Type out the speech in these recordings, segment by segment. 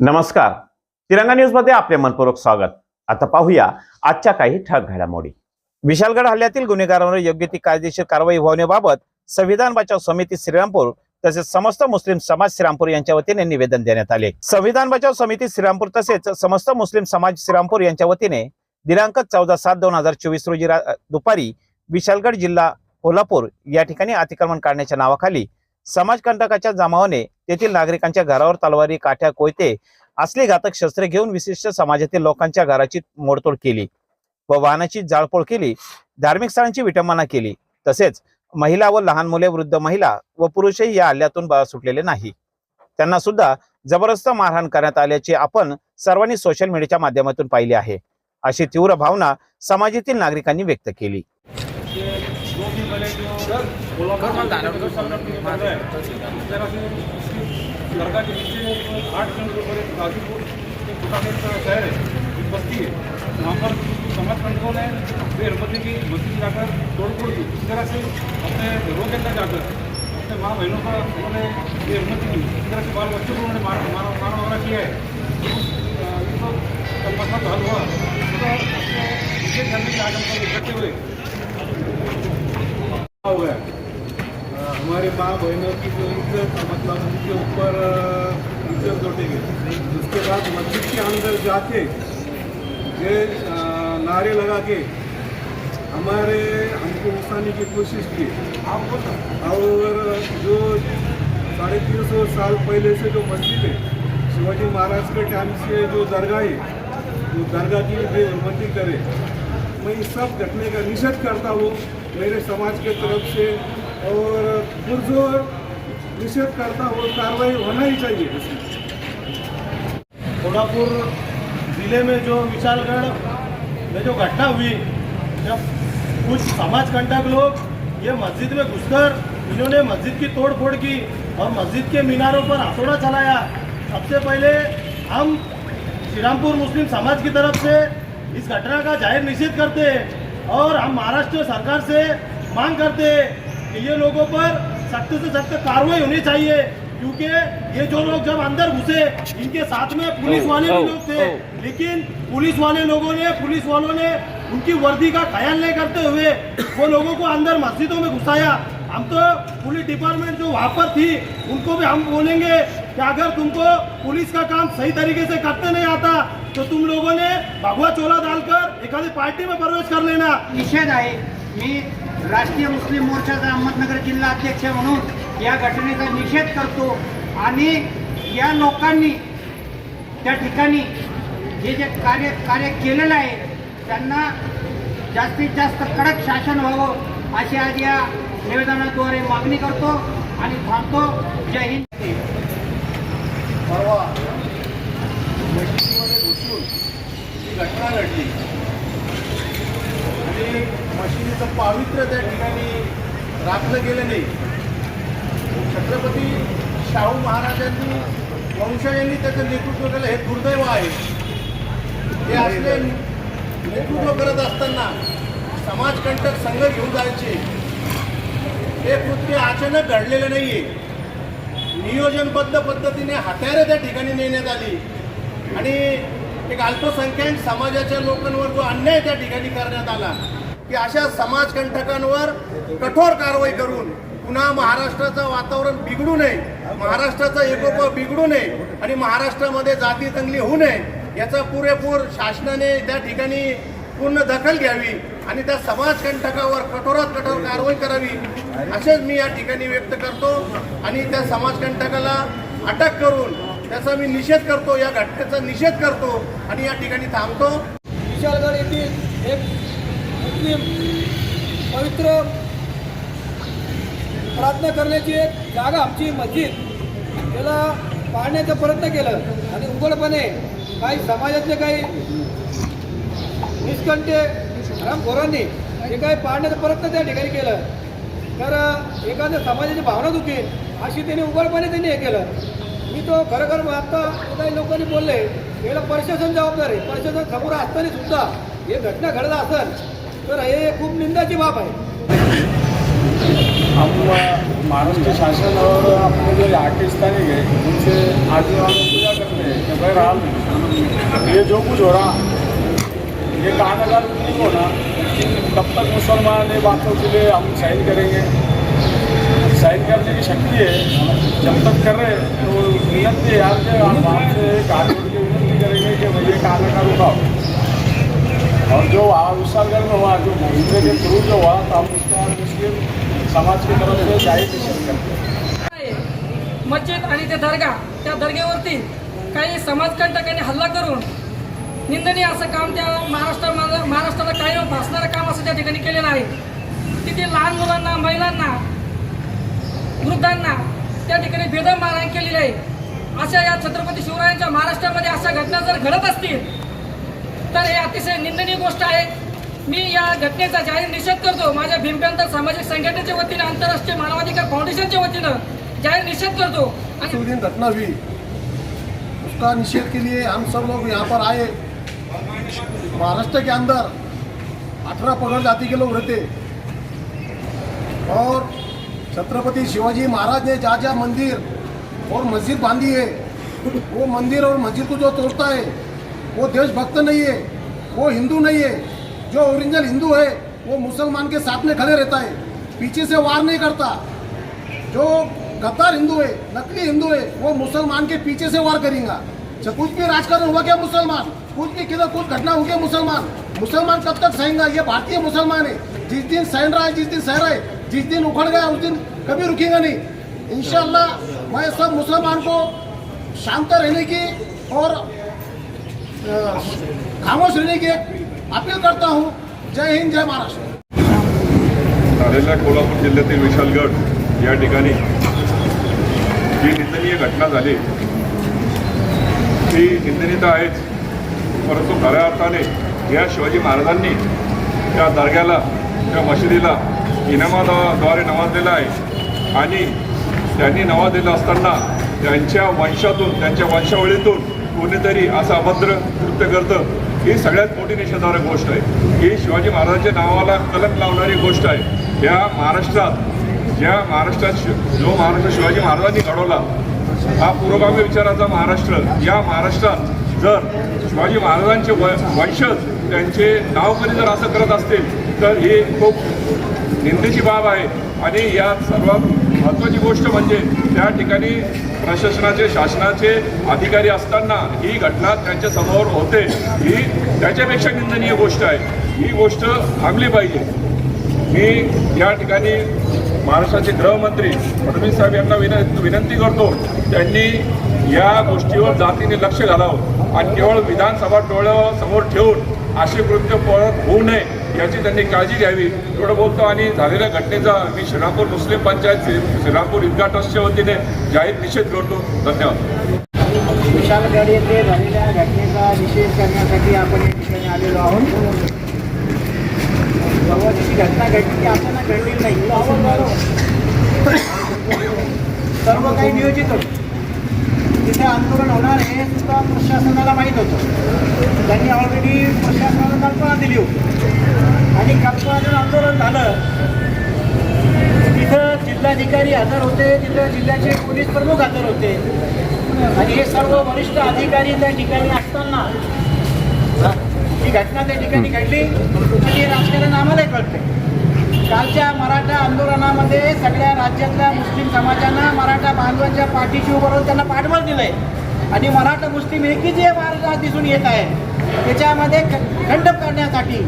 नमस्कार. तिरंगा न्यूजमध्ये आपले मनपूर्वक स्वागत. आता पाहूया आजच्या काही ठळक घडामोडी. विशालगड हल्ल्यातील गुन्हेगारांवर योग्य ती कायदेशीर कारवाई होण्याबाबत संविधान बचाव समिती श्रीरामपूर तसेच समस्त मुस्लिम समाज श्रीरामपूर यांच्या वतीने निवेदन देण्यात आले. संविधान बचाव समिती श्रीरामपूर तसेच समस्त मुस्लिम समाज श्रीरामपूर यांच्या वतीने दिनांक चौदा सात दोन हजार चोवीस रोजी दुपारी विशालगड जिल्हा कोल्हापूर या ठिकाणी अतिक्रमण काढण्याच्या नावाखाली समाजकंटकाच्या जमावाने तेथील नागरिकांच्या घरावर तलवारी काठ्या कोयते असली घातक शस्त्रे घेऊन विशिष्ट समाजातील लोकांच्या घराची मोडतोड केली व वाहनाची जाळपोळ केली धार्मिक स्थळांची विटंबना केली. तसेच महिला व लहान मुले वृद्ध महिला व पुरुषही या हल्ल्यातून बा- सुटलेले नाही. त्यांना सुद्धा जबरदस्त मारहाण करण्यात आल्याचे आपण सर्वांनी सोशल मीडियाच्या माध्यमातून पाहिले आहे. अशी तीव्र भावना समाजातील नागरिकांनी व्यक्त केली. जो भी भले जो कोल्हापुर जो संघटन के आठ किलोमीटर पर एक गाजीपुर शहर है एक बस्ती है वहाँ पर समाज कंट्रोल है बेरमती की मस्जिद जाकर तोड़फोड़ की इस तरह से अपने घरों के अंदर जाकर अपने माँ बहनों का उन्होंने की इस तरह से बाल बच्चों को उन्होंने मारा मारा वारा किया है मसला हल हुआ तो विशेष के इकट्ठे हुए हो गया हमारी माँ बहनों की जो इज्जत मतलब उनके ऊपर इज्जत लौटेगी उसके बाद मस्जिद के अंदर जाके ये नारे लगा के हमारे हमको उठाने की कोशिश की। और जो साढ़े तीन सौ साल पहले से जो मस्जिद है शिवाजी महाराज के टाइम से जो दरगाह है वो दरगाह की भी उन्नति करे। मैं इस सब घटने का निषेध करता हूँ मेरे समाज के तरफ से। और पुरजोर निषेध करता हुआ कार्रवाई होना ही चाहिए। इसमें कोल्हापुर जिले में जो विशालगढ़ में जो घटना हुई जब कुछ समाज कंटक लोग ये मस्जिद में घुसकर इन्होंने मस्जिद की तोड़ फोड़ की और मस्जिद के मीनारों पर हथौड़ा चलाया सबसे पहले हम श्रीरामपुर मुस्लिम समाज की तरफ से इस घटना का जाहिर निषेध करते हैं और हम महाराष्ट्र सरकार से मांग करते हैं कि ये लोगों पर सख्त से सख्त कार्रवाई होनी चाहिए क्योंकि ये जो लोग जब अंदर घुसे इनके साथ में पुलिस वाले भी लोग थे। लेकिन पुलिस वाले लोगों ने पुलिस वालों ने उनकी वर्दी का ख्याल नहीं करते हुए वो लोगों को अंदर मस्जिदों में घुसाया। हम तो पुलिस डिपार्टमेंट जो वहाँ पर थी उनको भी हम बोलेंगे कि अगर तुमको पुलिस का काम सही तरीके से करते नहीं आता तो तुम लोगों ने भगवा चोला डालकर एखादी पार्टी में प्रवेश कर लेना। निषेध आहे मी राष्ट्रीय मुस्लिम मोर्चाचा अहमदनगर जिल्हा अध्यक्ष म्हणून या घटनेचा निषेध करतो. आणि या लोकांनी त्या ठिकाणी जे जे कार्य कार्य केलेलं आहे त्यांना जास्तीत जास्त कडक शासन व्हावं अशी आज या निवेदनाद्वारे मागणी करतो आणि थांबतो. जय हिंद. परवा मशिदीमध्ये घुसून ही घटना घडली. आणि मशिदीचं पावित्र्य त्या ठिकाणी राखलं गेलं नाही. छत्रपती शाहू महाराजांनी वंशजांनी त्याचं नेतृत्व केलं. हे दुर्दैव आहे. ते असले नेतृत्व करत असताना समाजकंटक संघ घेऊन जायचे. हे कृत्य अचानक घडलेलं नाही आहे नियोजनबद्ध पद्धतीने हत्यारं त्या ठिकाणी नेण्यात आली. आणि एक अल्पसंख्याक समाजाच्या लोकांवर जो अन्याय त्या ठिकाणी करण्यात आला. की अशा समाजकंटकांवर कठोर कारवाई करून पुन्हा महाराष्ट्राचं वातावरण बिघडू नये महाराष्ट्राचा एकोपा बिघडू नये आणि महाराष्ट्रामध्ये जाती दंगली होऊ नये याचा पुरेपूर शासनाने त्या ठिकाणी पूर्ण दखल घ्यावी आणि त्या समाजकंटकावर कठोरात कठोर कारवाई करावी असेच मी या ठिकाणी व्यक्त करतो आणि त्या समाजकंटकाला अटक करून त्याचा मी निषेध करतो या घटनेचा निषेध करतो आणि या ठिकाणी थांबतो. विशालगड येथील एक मुस्लिम पवित्र प्रार्थना करण्याची एक जागा आमची मस्जिद त्याला पाहण्याचा प्रयत्न केलं. आणि उघडपणे काही समाजातले काही निष्कंठे रामखोरांनी हे काही पाहण्याचा प्रयत्न त्या ठिकाणी केलं. तर एखाद्या समाजाची भावना दुखी अशी त्यांनी उघडपणे त्यांनी हे केलं. मी तो खरोखर खरं आता काही लोकांनी बोलले याला प्रशासन जबाबदार आहे. प्रशासन समोर असताना सुद्धा हे घटना घडत असेल तर हे खूप निंदाची बाब आहे. हम महाराष्ट्र शासन और अपने जो आर्टिस्ट है उनसे आजीवन पूजा करते हैं कि भाई बहरहाल ये जो कुछ हो रहा ये कहा का नहीं होना तब तक मुसलमान ये बातों के लिए हम साइन करेंगे. साइन करने की शक्ति है जब तक कर रहे हैं, तो नियत यार से आप से कार्य की विनती करेंगे कि भैया कहा का रुकाओ और जो वहाँ विशालगढ़ में हुआ जो महिंद्रे के थ्रू जो हुआ तो हम उसका मुस्लिम समाज की तरफ से जाहिर निषेध करते हैं आहे. मस्जिद आणि ते दर्गा त्या दर्ग्यावरती काही समाजकंटकांनी हल्ला करून निंदनीय असं काम त्या महाराष्ट्रामध्ये महाराष्ट्राला कायम भासणारं काम असं त्या ठिकाणी केलेलं आहे तिथे लहान मुलांना महिलांना वृद्धांना त्या ठिकाणी बेदम मारहाण केलेली आहे अशा या छत्रपती शिवरायांच्या महाराष्ट्रामध्ये अशा घटना जर घडत असतील तर हे अतिशय निंदनीय गोष्ट आहे. मी या घटनेचा जाहीर निषेध करतो. माझ्या भीमप्रांत सामाजिक संघटनेच्या वतीनं आंतरराष्ट्रीय मानवाधिकार फाउंडेशनच्या वतीनं जाहीर निषेध करतो. आणि घटना हुई. उसका निषेध के लिए हम सब लोग यहाँ पर आए. महाराष्ट्र के अंदर अठारह पगड़ जाति के लोग रहते. और छत्रपति शिवाजी महाराज ने जहाँ जहाँ मंदिर और मस्जिद बांधी है. वो मंदिर और मस्जिद को जो तोड़ता है वो देशभक्त नहीं है, वो हिंदू नहीं है, जो ओरिजिनल हिंदू है, वो मुसलमान के साथ में खड़े रहता है, पीछे से वार नहीं करता। जो गद्दार हिंदू है, नकली हिंदू है, वो मुसलमान के पीछे से वार करेगा। जब कुछ भी राजकारण हुआ क्या मुसलमान, कुछ भी किधर कुछ घटना हो गया मुसलमान मुसलमान कब तक सहेंगा? ये भारतीय मुसलमान है। जिस दिन सहन रहा है, जिस दिन सह रहा है, जिस दिन उखड़ गया, उस दिन कभी रुकेगा नहीं। इंशाल्लाह, मैं सब मुसलमान को शांत रहने की और खामोश रहने की अपील करता हूँ। जय हिंद जय महाराष्ट्र। झालेल्या कोल्हापूर जिल्ह्यातील विशालगड या ठिकाणी जी निंदनीय घटना झाली ती निंदनीय तर आहेच. परंतु खऱ्या अर्थाने या शिवाजी महाराजांनी त्या दर्ग्याला त्या मशिदीला इनामाद्वारे नवाजलेला आहे. आणि त्यांनी नवाजलेलं असताना त्यांच्या वंशातून त्यांच्या वंशावळीतून कोणीतरी असं अभद्र कृत्य करतं ही सगळ्यात मोठी निषेधार्ह गोष्ट आहे. ही शिवाजी महाराजांच्या नावाला कलंक लावणारी गोष्ट आहे. या महाराष्ट्रात ज्या महाराष्ट्रात जो महाराष्ट्र शिवाजी महाराजांनी घडवला हा पुरोगामी विचाराचा महाराष्ट्र. या महाराष्ट्रात जर शिवाजी महाराजांचे व वंशज त्यांचे नावकरी जर असं करत असतील तर ही खूप निंदेची बाब आहे. आणि यात सर्वात महत्त्वाची गोष्ट म्हणजे त्या ठिकाणी प्रशासनाचे शासनाचे अधिकारी असताना ही घटना त्यांच्यासमोर होते. ही त्याच्यापेक्षा निंदनीय गोष्ट आहे. ही गोष्ट थांबली पाहिजे. मी या ठिकाणी महाराष्ट्राचे गृहमंत्री फडणवीस साहेब यांना विन विनंती करतो. त्यांनी या गोष्टीवर जातीने लक्ष घालावं. आणि केवळ विधानसभा डोळ्यासमोर ठेवून असे कृत्य परत होऊ नये. याची त्यांनी काळजी घ्यावी. एवढं बोलतो आणि झालेल्या घटनेचा मी श्रीरामपूर मुस्लिम पंचायत श्रीरामपूर ईदगाह ट्रस्टच्या वतीने जाहीर निषेध करतो. धन्यवाद. विशालगड येथे झालेल्या घटनेचा निषेध करण्यासाठी आपण या ठिकाणी आलेलो आहोत. जेव्हा जी घटना घडली ती आपल्याला घडलेली नाही. सर्व काही नियोजित होतं. हे आंदोलन होणार हे सुद्धा प्रशासनाला माहीत होतं. त्यांनी ऑलरेडी प्रशासनाला कल्पना दिली होती. आणि कल्पना जर आंदोलन झालं. तिथं जिल्हाधिकारी हजर होते तिथं जिल्ह्याचे पोलीस प्रमुख हजर होते. आणि हे सर्व वरिष्ठ अधिकारी त्या ठिकाणी असताना ही घटना त्या ठिकाणी घडली आणि हे राजकारण आम्हालाही कळते कालच्या मराठा आंदोलनामध्ये सगळ्या राज्यातल्या मुस्लिम समाजानं मराठा बांधवांच्या पाठीशी उभं राहून त्यांना पाठबळ दिलंय. आणि मराठा मुस्लिम एकी जे महाराष्ट्रात दिसून येत आहे. त्याच्यामध्ये खंडप करण्यासाठी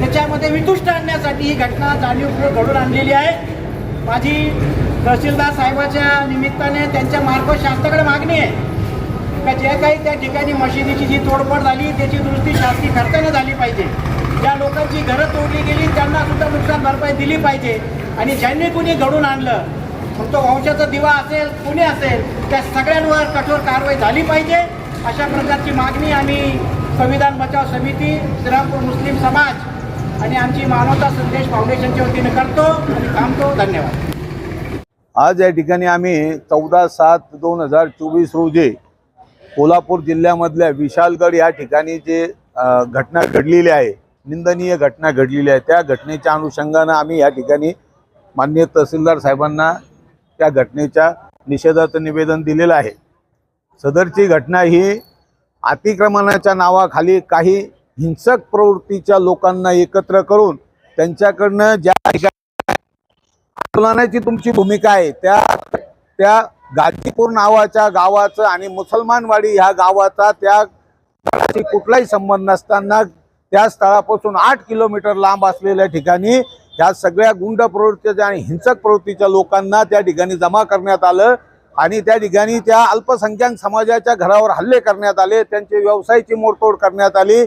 त्याच्यामध्ये वितुष्ट आणण्यासाठी ही घटना जाणीवपूर्वक घडून आणलेली आहे. माझी तहसीलदार साहेबाच्या निमित्ताने त्यांच्या मार्फत शासनाकडे मागणी आहे. का जे काही त्या ठिकाणी मशिदीची जी तोडफोड झाली त्याची दुरुस्ती शासकीय खर्चाने झाली पाहिजे. ज्या लोकांची घरं तोडली गेली त्यांना सुद्धा नुकसान भरपाई दिली पाहिजे. आणि ज्यांनी कुणी घडून आणलं फक्त तो वंशाचा दिवा असेल कुणी असेल त्या सगळ्यांवर कठोर कारवाई झाली पाहिजे. अशा प्रकारची मागणी आम्ही संविधान बचाव समिती श्रीरामपूर मुस्लिम समाज आणि आमची मानवता संदेश फाउंडेशनच्या वतीने करतो आणि थांबतो. धन्यवाद. आज या ठिकाणी आम्ही चौदा सात दोन हजार चोवीस रोजी कोल्हापूर जिल्ह्यामधल्या विशालगड या ठिकाणी जे घटना घडलेली आहे निंदनीय घटना घडलेली आहे. त्या घटनेच्या अनुषंगानं आम्ही या ठिकाणी माननीय तहसीलदार साहेबांना त्या घटनेच्या निषेधाचं निवेदन दिलेलं आहे. सदरची घटना ही अतिक्रमणाच्या नावाखाली काही हिंसक प्रवृत्तीच्या लोकांना एकत्र करून त्यांच्याकडनं ज्या ठिकाणी आंदोलनाची तुमची भूमिका आहे त्या त्या गाजीपूर नावाच्या गावाचं आणि मुसलमानवाडी ह्या गावाचा त्या कुठलाही संबंध नसताना त्या स्थळापासून आठ किलोमीटर लांब असलेल्या ठिकाणी ह्या सगळ्या गुंड प्रवृत्तीच्या आणि हिंसक प्रवृत्तीच्या लोकांना त्या ठिकाणी जमा करण्यात आलं. आणि त्या ठिकाणी त्या अल्पसंख्याक समाजाच्या घरावर हल्ले करण्यात आले. त्यांचे व्यवसायाची मोडतोड करण्यात आली.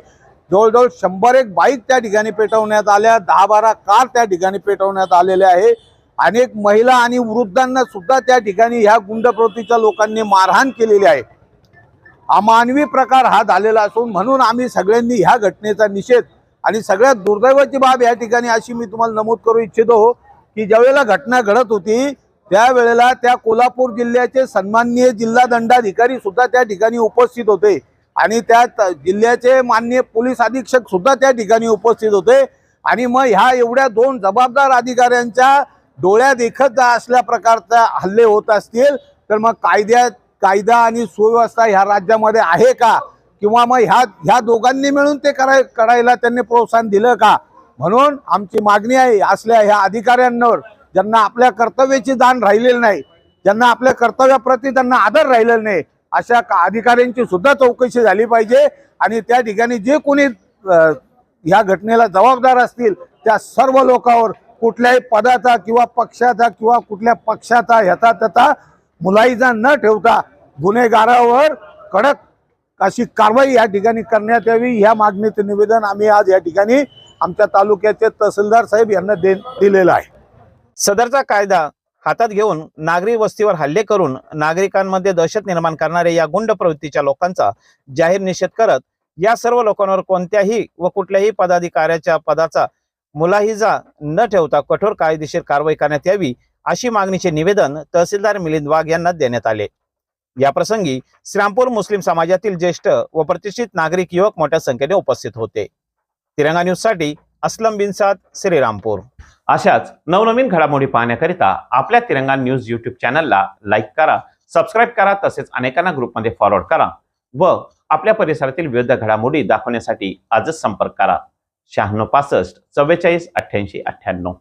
जवळजवळ शंभर एक बाईक त्या ठिकाणी पेटवण्यात आल्या. दहा बारा कार त्या ठिकाणी पेटवण्यात आलेल्या आहे. अनेक महिला आणि वृद्धांना सुद्धा त्या ठिकाणी ह्या गुंड प्रवृत्तीच्या लोकांनी मारहाण केलेली आहे. अमानवी प्रकार हा झालेला असून म्हणून आम्ही सगळ्यांनी ह्या घटनेचा निषेध आणि सगळ्यात दुर्दैवाची बाब या ठिकाणी अशी मी तुम्हाला नमूद करू इच्छितो की ज्यावेळेला घटना घडत होती त्यावेळेला त्या कोल्हापूर जिल्ह्याचे सन्माननीय जिल्हा दंडाधिकारी सुद्धा त्या ठिकाणी उपस्थित होते आणि त्या जिल्ह्याचे माननीय पोलीस अधीक्षक सुद्धा त्या ठिकाणी उपस्थित होते. आणि मग ह्या एवढ्या दोन जबाबदार अधिकाऱ्यांच्या डोळ्या देखत असल्या प्रकारचा हल्ले होत असतील तर मग कायद्यात कायदा आणि सुव्यवस्था ह्या राज्यामध्ये आहे का? किंवा मग ह्या ह्या दोघांनी मिळून ते कराय करायला त्यांनी प्रोत्साहन दिलं का? म्हणून आमची मागणी आहे असल्या ह्या अधिकाऱ्यांवर ज्यांना आपल्या कर्तव्याची जाण राहिलेली नाही ज्यांना आपल्या कर्तव्याप्रती त्यांना आदर राहिलेला नाही अशा का- अधिकाऱ्यांची सुद्धा चौकशी झाली पाहिजे आणि त्या ठिकाणी जे कोणी ह्या घटनेला जबाबदार असतील त्या सर्व लोकांवर कुठल्याही पदाचा किंवा पक्षाचा किंवा कुठल्या पक्षाचा ह्याचा त्याचा मुलाईचा न ठेवता गुन्हेगारावर कडक अशी कारवाई या ठिकाणी करण्यात यावी ह्या मागणीचं निवेदन आम्ही आज या ठिकाणी आमच्या तालुक्याचे तहसीलदार साहेब यांना दे दिलेलं आहे. सदरचा कायदा हातात घेऊन नागरी वस्तीवर हल्ले करून नागरिकांमध्ये दहशत निर्माण करणाऱ्या या गुंड प्रवृत्तीच्या लोकांचा जाहीर निषेध करत या सर्व लोकांवर कोणत्याही व कुठल्याही पदाधिकाऱ्याच्या पदाचा मुलाहिजा न ठेवता कठोर कायदेशीर कारवाई करण्यात यावी अशी मागणीचे निवेदन तहसीलदार मिलिंद वाघ यांना देण्यात आले. या प्रसंगी श्रीरामपूर मुस्लिम समाजातील ज्येष्ठ व प्रतिष्ठित नागरिक युवक मोठ्या संख्येने उपस्थित होते. तिरंगा न्यूजसाठी असलम बिनसाद श्रीरामपूर. अशाच नवनवीन घडामोडी पाहण्याकरिता आपल्या तिरंगा न्यूज युट्यूब चॅनलला लाईक करा सबस्क्राईब करा तसेच अनेकांना ग्रुपमध्ये फॉरवर्ड करा व आपल्या परिसरातील विविध घडामोडी दाखवण्यासाठी आजच संपर्क करा. शहाण्णव पासष्ट चव्वेचाळीस अठ्ठ्याऐंशी अठ्ठ्याण्णव.